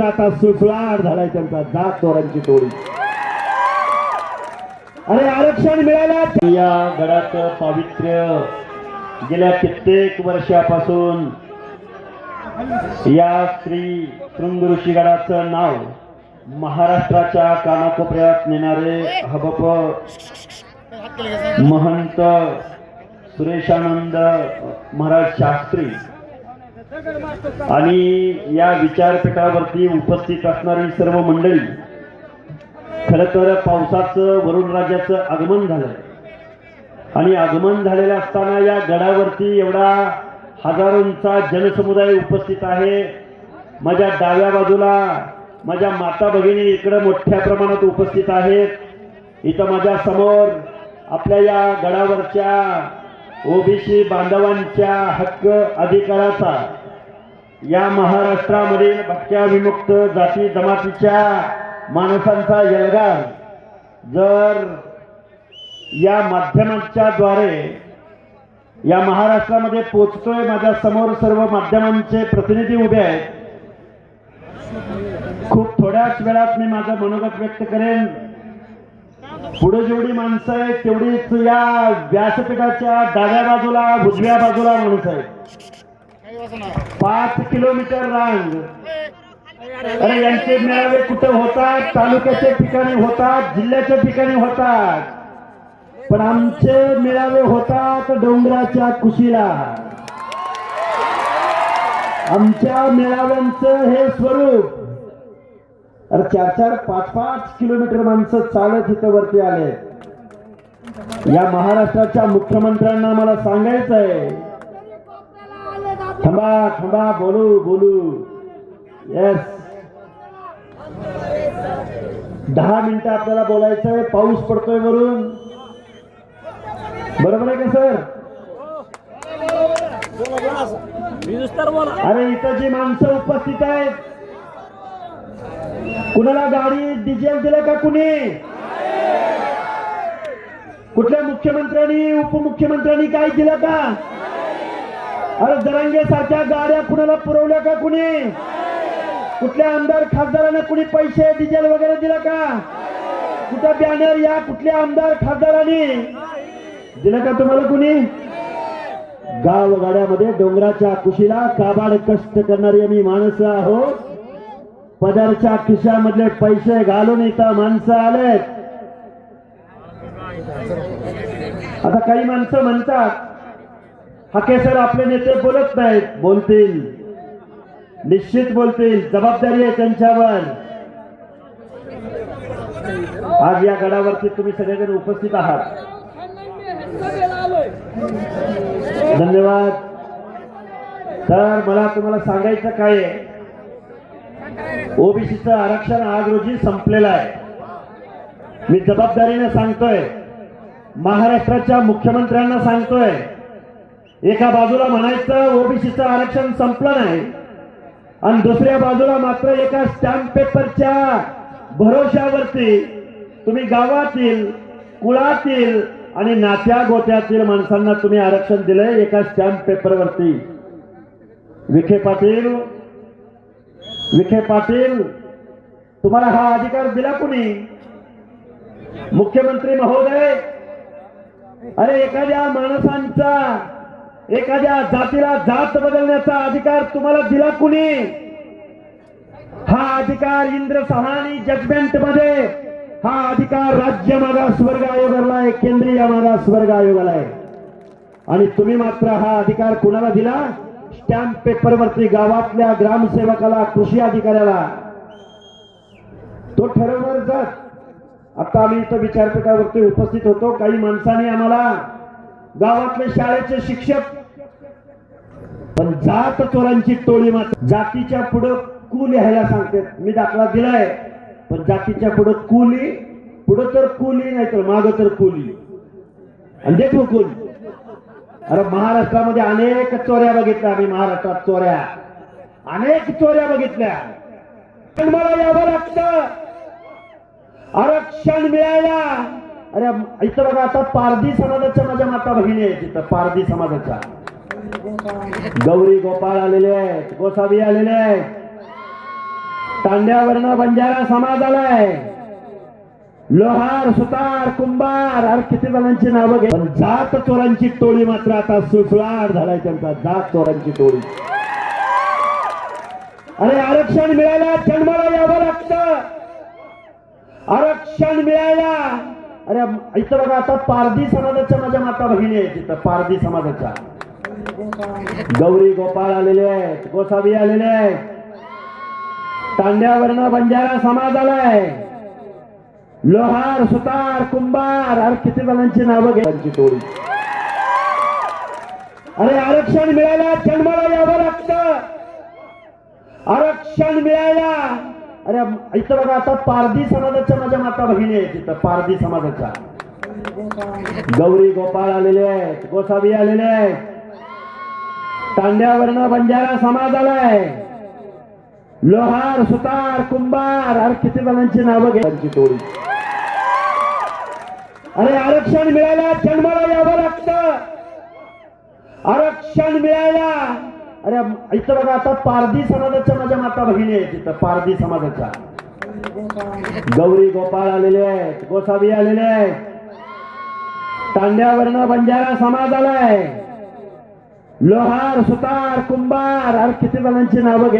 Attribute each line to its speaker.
Speaker 1: आता सुसलाट झालाय त्यांचा जात चोरांची टोळी अरे आरक्षण मिळालं. या गडाचं पावित्र्य. गेल्या कित्येक वर्षापासून या श्री शृंग ऋषी गडाचं नाव महाराष्ट्राच्या कानाकोपऱ्यात नेणारे हबप महंत सुरेशानंद महाराज शास्त्री आणि या विचारपीठावरती उपस्थित असणारी सर्व मंडळी खर तर पावसाचं वरुण राजाचं आगमन झालं आणि आगमन झालेलं असताना या गडावरती एवढा हजारोंचा जनसमुदाय उपस्थित आहे. माझ्या डाव्या बाजूला माझ्या माता भगिनी इकडं मोठ्या प्रमाणात उपस्थित आहेत. इथं माझ्यासमोर आपल्या या गडावरच्या ओबीसी बांधवांच्या हक्क अधिकाराचा या महाराष्ट्रामध्ये भटक्या विमुक्त जाती जमातीच्या माणसांचा यलगार जर या माध्यमांच्या द्वारे या महाराष्ट्रामध्ये पोचतोय माझ्यासमोर सर्व माध्यमांचे प्रतिनिधी उभे आहेत. खूप थोड्याच वेळात मी माझं मनोगत व्यक्त करेन. पुढे जेवढी माणसं आहेत तेवढीच या व्यासपीठाच्या डाव्या बाजूला उजव्या बाजूला माणसं आहेत. पाच किलोमीटर रांग. अरे यांचे मेळावे कुठे होतात? तालुक्याच्या ठिकाणी होतात जिल्ह्याच्या ठिकाणी होतात. पण आमचे मेळावे होतात डोंगराच्या कुशीला. आमच्या मेळाव्यांचं हे स्वरूप. अरे चार चार पाच पाच किलोमीटर माणसं चालत इथं वरती आले या महाराष्ट्राच्या मुख्यमंत्र्यांना मला सांगायचं आहे थांबा थांबा बोलू बोलू. येस दहा मिनिटं आपल्याला बोलायचं आहे. पाऊस पडतोय वरून. बरोबर आहे का सर? अरे इथं जी माणसं उपस्थित आहेत. कुणाला गाडी डिझेल दिलं का कुणी? कुठल्या मुख्यमंत्र्यांनी उपमुख्यमंत्र्यांनी काय दिलं का? अरे दरंगे सारख्या गाड्या कुणाला पुरवल्या का कुणी? कुठल्या आमदार खासदारांना कुणी पैसे डिझेल वगैरे दिला का? कुठं बॅनर या कुठल्या आमदार खासदारांनी? दिलं का तुम्हाला कुणी? गाव गाड्यामध्ये डोंगराच्या कुशीला काबाड कष्ट करणारी आम्ही माणसं आहोत. पदरच्या खिशामधले पैसे घालून इथं माणसं आलेत. आता काही माणसं म्हणतात हाके सर आपले नेते बोलत नाहीत बोलतील. निश्चित बोलतील जबाबदारी आहे त्यांच्यावर. आज या गडावरती तुम्ही सगळेजण उपस्थित आहात. धन्यवाद. तर मला तुम्हाला सांगायचं काय आहे? ओबीसीचं आरक्षण आज रोजी संपलेलं आहे. मी जबाबदारीने सांगतोय. महाराष्ट्राच्या मुख्यमंत्र्यांना सांगतोय. एका बाजूला म्हणायचं ओबीसीचं आरक्षण संपलं नाही. आणि दुसऱ्या बाजूला मात्र एका स्टॅम्प पेपरच्या भरोशावरती तुम्ही गावातील कुळातील आणि नात्या गोत्यातील माणसांना तुम्ही आरक्षण दिलंय एका स्टॅम्प पेपरवरती विखे पाटील विखे पाटील तुम्हाला हा अधिकार दिला कुणी? मुख्यमंत्री महोदय? अरे एखाद्या माणसांचा एखाद्या जातीला जात बदलण्याचा अधिकार तुम्हाला दिला कुणी? हा अधिकार इंद्र सहानी जजमेंटमध्ये हा अधिकार राज्य मागास वर्ग आयोगाला आहे केंद्रीय मागास वर्ग आयोगाला आहे. आणि तुम्ही मात्र हा अधिकार कुणाला दिला? स्टॅम्प पेपरवरती गावातल्या ग्रामसेवकाला कृषी अधिकाऱ्याला. तो ठरवणार जात. आता आम्ही इथं विचारपीठावरती उपस्थित होतो काही माणसांनी आम्हाला गावातले शाळेचे शिक्षक पण जात चोरांची टोळी मात्र जातीच्या पुढं कू लिहायला सांगते. मी दाखला दिलाय. पण जातीच्या पुढं कुली पुढं तर कुली नाही तर माग तर कुली. आणि देखो कुली. अरे महाराष्ट्रामध्ये अनेक चोऱ्या बघितल्या आम्ही महाराष्ट्रात चोऱ्या. अनेक चोऱ्या बघितल्या. पण मला यावं लागतं. आरक्षण मिळायला. अरे इथं बघा आता पारधी समाजाच्या माझ्या माता भगिनी आहेत तिथं पारधी समाजाच्या. गौरी गोपाळ आलेले आहेत गोसावी आलेले आहेत. तांड्यावरनं बंजारा समाज आलाय. लोहार सुतार कुंभार अरे किती जणांची नावं घे. पण जात चोरांची टोळी मात्र आता सुसलाट झालाय त्यांचा जात चोरांची टोळी. अरे आरक्षण मिळायला जन्माला यावं लागतं. आरक्षण मिळायला. अरे इथं बघा आता पारधी समाजाच्या माझ्या माता भगिनी आहेत तिथं पारधी समाजाच्या. गौरी गोपाळ आलेले आहेत गोसावी आलेले आहेत. तांड्यावरनं बंजारा समाज आलाय. लोहार सुतार कुंभार अरे किती जणांची नावं घ्यायची त्यांची टोळी. अरे आरक्षण मिळायला जन्माला यावं लागतं. आरक्षण मिळायला. अरे इथं बघा आता पारधी समाजाच्या माझ्या माता भगिनी आहेत तिथं पारधी समाजाच्या. गौरी गोपाळ आलेले आहेत गोसावी आलेले आहेत. तांड्यावरनं बंजारा समाज आलाय. लोहार सुतार कुंभार अरे किती जणांची नावं घे. त्यांची टोळी. अरे आरक्षण मिळायला जन्माला यावं लागतं. आरक्षण मिळायला. अरे इथं बघा आता पारधी समाजाच्या माझ्या माता भगिनी आहेत तिथं पारधी समाजाच्या. गौरी गोपाळ आलेले आहेत गोसावी आलेले आहेत. तांड्यावरनं बंजारा समाज आलाय. लोहार सुतार कुंभार अरे किती जणांची नावं घे